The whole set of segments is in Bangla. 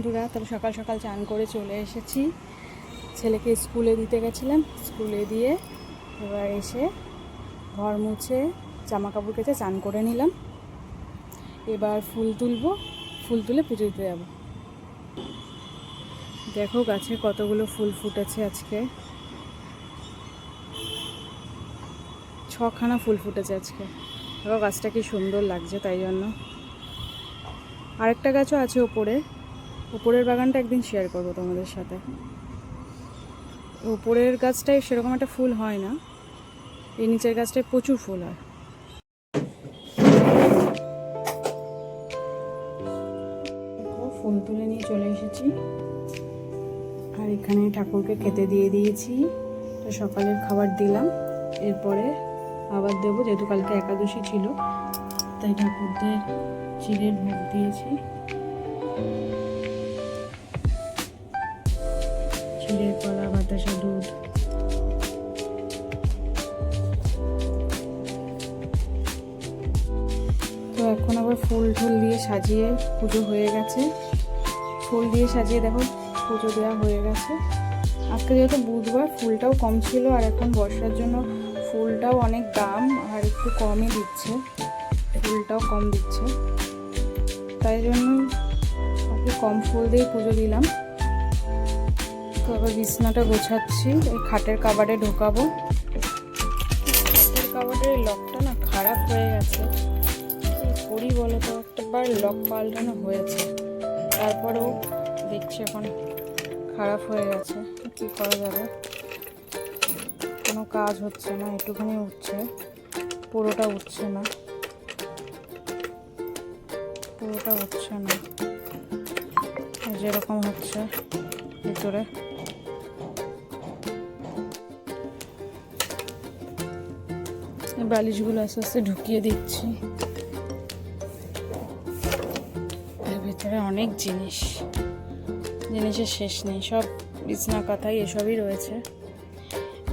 বন্ধুরা, তাহলে সকাল সকাল চান করে চলে এসেছি। ছেলেকে স্কুলে দিতে গেছিলাম, স্কুলে দিয়ে এবার এসে ঘর মুছে জামা কাপড় কেচে চান করে নিলাম। এবার ফুল তুলবো, ফুল তুলে পুজো দিতে যাব। দেখো গাছে কতগুলো ফুল ফুটেছে আজকে। ছখানা ফুল ফুটেছে আজকে। দেখো গাছটা কি সুন্দর লাগছে তাই জন্য। আরেকটা গাছও আছে ওপরে। ওপরের বাগানটা একদিন শেয়ার করব তোমাদের সাথে। ওপরের গাছটায় সেরকম একটা ফুল হয় না, এই নিচের গাছটায় প্রচুর ফুল হয়। ফুল তুলে নিয়ে চলে এসেছি। আর এখানে ঠাকুরকে খেতে দিয়ে দিয়েছি। তো সকালের খাবার দিলাম, এরপরে আবার দেবো, যেহেতু কালকে একাদশী ছিল, তাই ঠাকুরদের চিড়ের ভোগ দিয়েছি। চিড়ের কলা, বাতাসা, দুধ। তো এখন আবার ফুল টুল দিয়ে সাজিয়ে পুজো হয়ে গেছে। ফুল দিয়ে সাজিয়ে দেখো, পুজো দেওয়া হয়ে গেছে। আজকে যেহেতু বুধবার, ফুলটাও কম ছিল, আর এখন বর্ষার জন্য ফুলটাও অনেক দাম, আর একটু কমই দিচ্ছে। ফুলটাও কম দিচ্ছে। তাই জন্য কম ফুল দিয়ে পুজো দিলাম। আবার বিছনাটা গোছাচ্ছি, এই খাটের কাবারে ঢোকাবো। খাটের কাবারের লকটা না খারাপ হয়ে গেছে। করি বলো তো একটাবার লক পাল্টানো হয়েছে। তারপরেও দেখছি এখন খারাপ হয়ে গেছে। কি করা যাবে? কোনো কাজ হচ্ছে না, একটুখানি উঠছে। পুরোটা উঠছে না। পুরোটা উঠছে না। যেরকম হচ্ছে ভিতরে। বালিশগুলো আস্তে আস্তে ঢুকিয়ে দিচ্ছি। ভিতরে অনেক জিনিস। জিনিসের শেষ নেই, সব বিছনা কাঁথাই এসবই রয়েছে।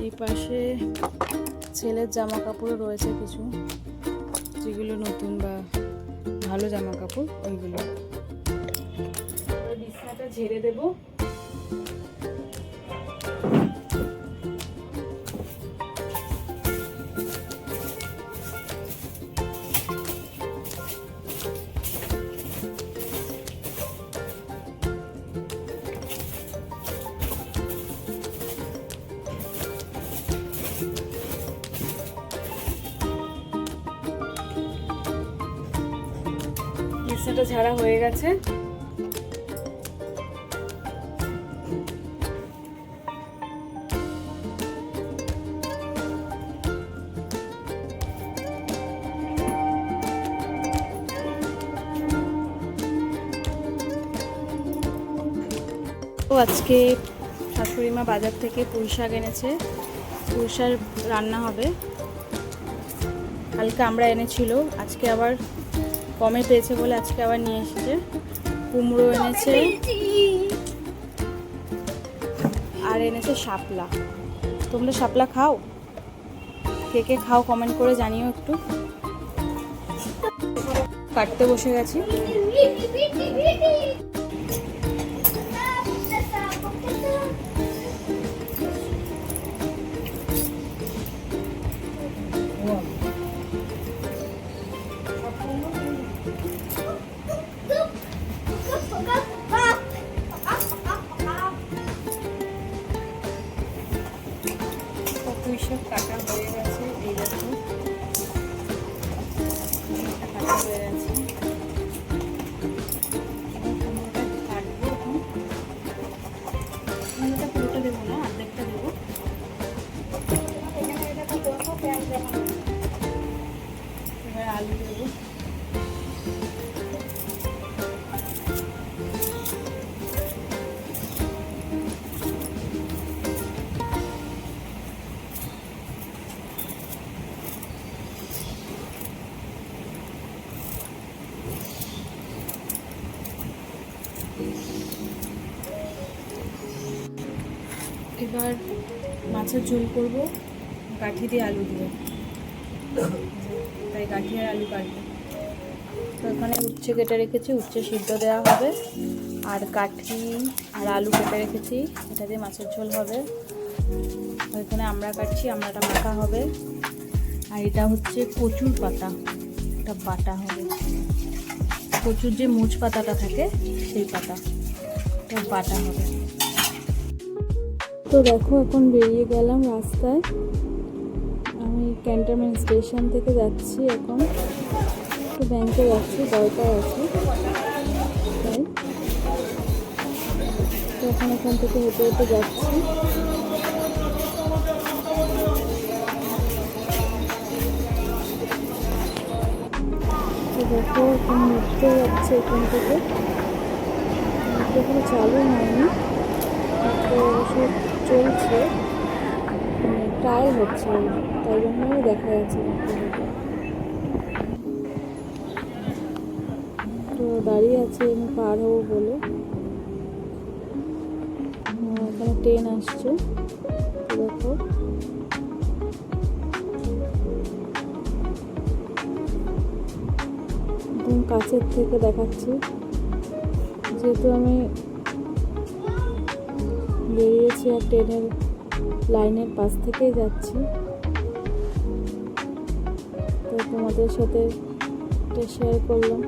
এই পাশে ছেলের জামা কাপড়ও রয়েছে কিছু, যেগুলো নতুন বা ভালো জামা কাপড় ওইগুলো বিছনাটা ঝেড়ে দেবো। বিছনাটা ঝাড়া হয়ে গেছে। আজকে শাশুড়ি মা বাজার থেকে পুঁই শাক এনেছে। পুঁই রান্না হবে। কালকে আমরা এনেছিল, আজকে আবার কমে পেয়েছে বলে আজকে আবার নিয়ে এসেছে। কুমড়ো এনেছে আর এনেছে শাপলা। তোমরা শাপলা খাও? কে কে খাও কমেন্ট করে জানিও একটু। কাটতে বসে গেছি। পুঁই শাক কাটা হয়ে গেছে এই দেখো পুঁইশাকটা কাটা হয়ে গেছে। এবার মাছের ঝোল করব কাঠি দিয়ে আলু দিয়ে। তাই কাঠি আর আলু কাটবো। তো এখানে উচ্ছে কেটে রেখেছি, উচ্ছে সিদ্ধ দেওয়া হবে। আর কাঠি আর আলু কেটে রেখেছি, এটা দিয়ে মাছের ঝোল হবে। এখানে আমরা কাটছি, আমরাটা মাখা হবে। আর এটা হচ্ছে কচুর পাতা, এটা বাটা হবে। কচুর যে মুচ পাতাটা থাকে, সেই পাতা, এটা বাটা হবে। তো দেখো, এখন বেরিয়ে গেলাম রাস্তায়। আমি ক্যান্টনমেন্ট স্টেশন থেকে যাচ্ছি এখন। একটু ব্যাংকে যাচ্ছি, দরকার আছে। তাই। তো এখন এখান থেকে হেঁটে হেঁটে যাচ্ছি। তো দেখো, এখন উঠতে যাচ্ছে এখান থেকে। মেট্রো এখনও চালু হয়নি। মেট্রো চলছে ট্রায়াল হচ্ছে তাই জন্যই দেখা যাচ্ছে তো দাঁড়িয়ে আছে আমি পার হব বলে। এখানে ট্রেন আসছে। দেখো। কাছের থেকে দেখাচ্ছি। যেহেতু আমি বেরিয়েছি আর ট্রেনের লাইনের পাশ থেকেই যাচ্ছি। তো তোমাদের সাথে শেয়ার করলাম।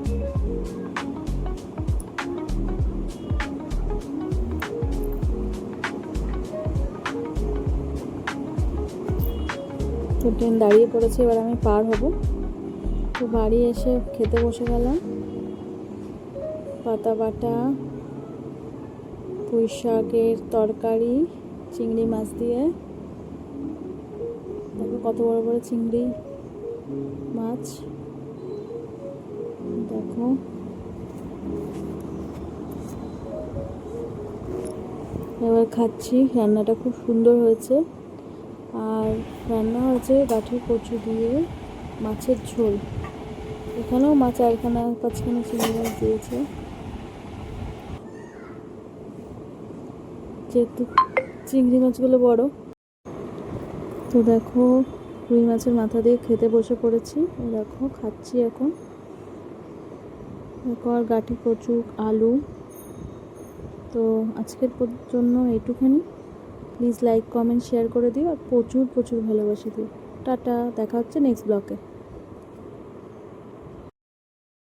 তো ট্রেন দাঁড়িয়ে পড়েছে, এবার আমি পার হব। তো বাড়ি এসে খেতে বসে গেলাম। পাতা বাটা পুঁই শাকের তরকারি, চিংড়ি মাছ দিয়ে। দেখো কত বড় বড় চিংড়ি মাছ। দেখো। এবার খাচ্ছি। রান্নাটা খুব সুন্দর হয়েছে। আর রান্না হয়েছে গাঠির কচু দিয়ে মাছের ঝোল। এখানেও মাছ আর এখানে পাঁচখানা চিংড়ি মাছ দিয়েছে। যেহেতু চিংড়ি মাছগুলো বড়, তো দেখো রুই মাছের মাথা দিয়ে খেতে বসে পড়েছি। দেখো খাচ্ছি এখন। আর গাঠি কচু, আলু, তো আজকের জন্য এইটুখানি। প্লিজ লাইক কমেন্ট শেয়ার করে দিও আর প্রচুর প্রচুর ভালোবাসি দিও। টাটা, দেখা হচ্ছে নেক্সট ব্লকে